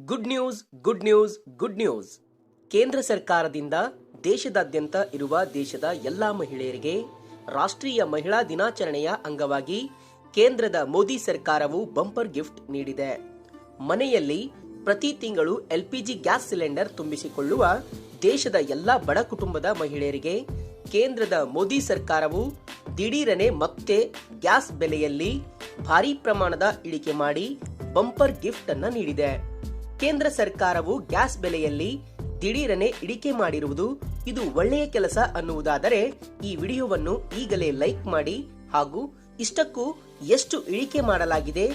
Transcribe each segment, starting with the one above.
Good news good news good news ಕೇಂದ್ರ ಸರ್ಕಾರದಿಂದ ದೇಶದಾದ್ಯಂತ ಇರುವ ದೇಶದ ಎಲ್ಲಾ ಮಹಿಳೆಯರಿಗೆ ರಾಷ್ಟ್ರೀಯ ಮಹಿಳಾ ದಿನಾಚರಣೆಯ ಅಂಗವಾಗಿ ಕೇಂದ್ರದ ಮೋದಿ ಸರ್ಕಾರವು ಬಂಪರ್ ಗಿಫ್ಟ್ ನೀಡಿದೆ. ಮನೆಯಲ್ಲಿ ಪ್ರತಿ ತಿಂಗಳು ಎಲ್ಪಿಜಿ ಗ್ಯಾಸ್ ಸಿಲಿಂಡರ್ ತುಂಬಿಸಿಕೊಳ್ಳುವ ದೇಶದ ಎಲ್ಲಾ ಬಡ ಕುಟುಂಬದ ಮಹಿಳೆಯರಿಗೆ ಕೇಂದ್ರದ ಮೋದಿ ಸರ್ಕಾರವು ದಿಢೀರನೆ ಮತ್ತೆ ಗ್ಯಾಸ್ ಬೆಲೆಯಲ್ಲಿ ಭಾರೀ ಪ್ರಮಾಣದ ಇಳಿಕೆ ಮಾಡಿ ಬಂಪರ್ ಗಿಫ್ಟ್ ಅನ್ನ ನೀಡಿದೆ. ಕೇಂದ್ರ ಸರ್ಕಾರವು ಗ್ಯಾಸ್ ಬೆಲೆಯಲ್ಲಿ ದಿಢೀರನೆ ಇಳಿಕೆ ಮಾಡಿರುವುದು ಇದು ಒಳ್ಳೆಯ ಕೆಲಸ ಅನ್ನುವುದಾದರೆ ಈ ವಿಡಿಯೋವನ್ನು ಈಗಲೇ ಲೈಕ್ ಮಾಡಿ ಹಾಗೂ ಇಷ್ಟಕ್ಕೂ ಎಷ್ಟು ಇಳಿಕೆ ಮಾಡಲಾಗಿದೆ,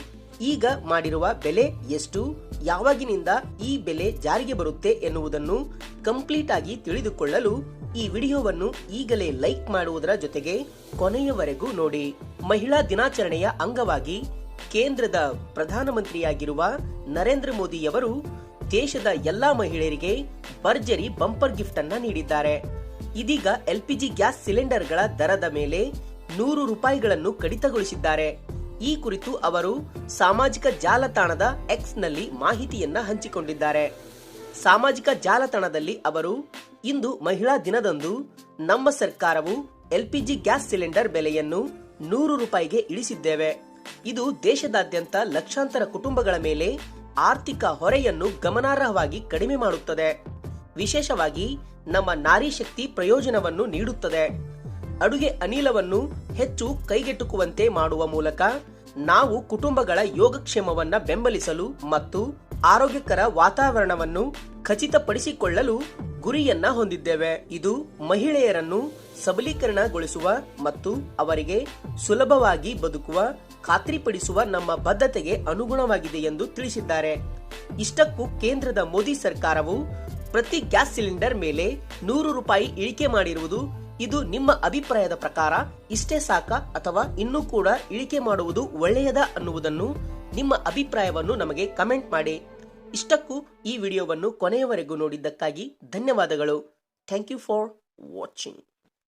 ಈಗ ಮಾಡಿರುವ ಬೆಲೆ ಎಷ್ಟು, ಯಾವಾಗಿನಿಂದ ಈ ಬೆಲೆ ಜಾರಿಗೆ ಬರುತ್ತೆ ಎನ್ನುವುದನ್ನು ಕಂಪ್ಲೀಟ್ ಆಗಿ ತಿಳಿದುಕೊಳ್ಳಲು ಈ ವಿಡಿಯೋವನ್ನು ಈಗಲೇ ಲೈಕ್ ಮಾಡುವುದರ ಜೊತೆಗೆ ಕೊನೆಯವರೆಗೂ ನೋಡಿ. ಮಹಿಳಾ ದಿನಾಚರಣೆಯ ಅಂಗವಾಗಿ ಕೇಂದ್ರದ ಪ್ರಧಾನಮಂತ್ರಿಯಾಗಿರುವ ನರೇಂದ್ರ ಮೋದಿಯವರು ದೇಶದ ಎಲ್ಲಾ ಮಹಿಳೆಯರಿಗೆ ಭರ್ಜರಿ ಬಂಪರ್ ಗಿಫ್ಟ್ ಅನ್ನ ನೀಡಿದ್ದಾರೆ. ಇದೀಗ ಎಲ್ಪಿಜಿ ಗ್ಯಾಸ್ ಸಿಲಿಂಡರ್ಗಳ ದರದ ಮೇಲೆ ನೂರು ರೂಪಾಯಿಗಳನ್ನು ಕಡಿತಗೊಳಿಸಿದ್ದಾರೆ. ಈ ಕುರಿತು ಅವರು ಸಾಮಾಜಿಕ ಜಾಲತಾಣದ ಎಕ್ಸ್ನಲ್ಲಿ ಮಾಹಿತಿಯನ್ನ ಹಂಚಿಕೊಂಡಿದ್ದಾರೆ. ಸಾಮಾಜಿಕ ಜಾಲತಾಣದಲ್ಲಿ ಅವರು, ಇಂದು ಮಹಿಳಾ ದಿನದಂದು ನಮ್ಮ ಸರ್ಕಾರವು ಎಲ್ಪಿಜಿ ಗ್ಯಾಸ್ ಸಿಲಿಂಡರ್ ಬೆಲೆಯನ್ನು ನೂರು ರೂಪಾಯಿಗೆ ಇಳಿಸಿದ್ದೇವೆ. ಇದು ದೇಶದಾದ್ಯಂತ ಲಕ್ಷಾಂತರ ಕುಟುಂಬಗಳ ಮೇಲೆ ಆರ್ಥಿಕ ಹೊರೆಯನ್ನು ಗಮನಾರ್ಹವಾಗಿ ಕಡಿಮೆ ಮಾಡುತ್ತದೆ. ವಿಶೇಷವಾಗಿ ನಮ್ಮ ನಾರಿ ಶಕ್ತಿ ಪ್ರಯೋಜನವನ್ನು ನೀಡುತ್ತದೆ. ಅಡುಗೆ ಅನಿಲವನ್ನು ಹೆಚ್ಚು ಕೈಗೆಟುಕುವಂತೆ ಮಾಡುವ ಮೂಲಕ ನಾವು ಕುಟುಂಬಗಳ ಯೋಗಕ್ಷೇಮವನ್ನು ಬೆಂಬಲಿಸಲು ಮತ್ತು ಆರೋಗ್ಯಕರ ವಾತಾವರಣವನ್ನು ಖಚಿತಪಡಿಸಿಕೊಳ್ಳಲು ಗುರಿಯನ್ನ ಹೊಂದಿದ್ದೇವೆ. ಇದು ಮಹಿಳೆಯರನ್ನು ಸಬಲೀಕರಣಗೊಳಿಸುವ ಮತ್ತು ಅವರಿಗೆ ಸುಲಭವಾಗಿ ಬದುಕುವ, ಖಾತ್ರಿಪಡಿಸುವ ನಮ್ಮ ಬದ್ಧತೆಗೆ ಅನುಗುಣವಾಗಿದೆ ಎಂದು ತಿಳಿಸಿದ್ದಾರೆ. ಇಷ್ಟಕ್ಕೂ ಕೇಂದ್ರದ ಮೋದಿ ಸರ್ಕಾರವು ಪ್ರತಿ ಗ್ಯಾಸ್ ಸಿಲಿಂಡರ್ ಮೇಲೆ ನೂರು ರೂಪಾಯಿ ಇಳಿಕೆ ಮಾಡಿರುವುದು, ಇದು ನಿಮ್ಮ ಅಭಿಪ್ರಾಯದ ಪ್ರಕಾರ ಇಷ್ಟೇ ಸಾಕ ಅಥವಾ ಇನ್ನೂ ಕೂಡ ಇಳಿಕೆ ಮಾಡುವುದು ಒಳ್ಳೆಯದ ಅನ್ನುವುದನ್ನು ನಿಮ್ಮ ಅಭಿಪ್ರಾಯವನ್ನು ನಮಗೆ ಕಮೆಂಟ್ ಮಾಡಿ. ಇಷ್ಟಕ್ಕೂ ಈ ವಿಡಿಯೋವನ್ನು ಕೊನೆಯವರೆಗೂ ನೋಡಿದ್ದಕ್ಕಾಗಿ ಧನ್ಯವಾದಗಳು. Thank you for watching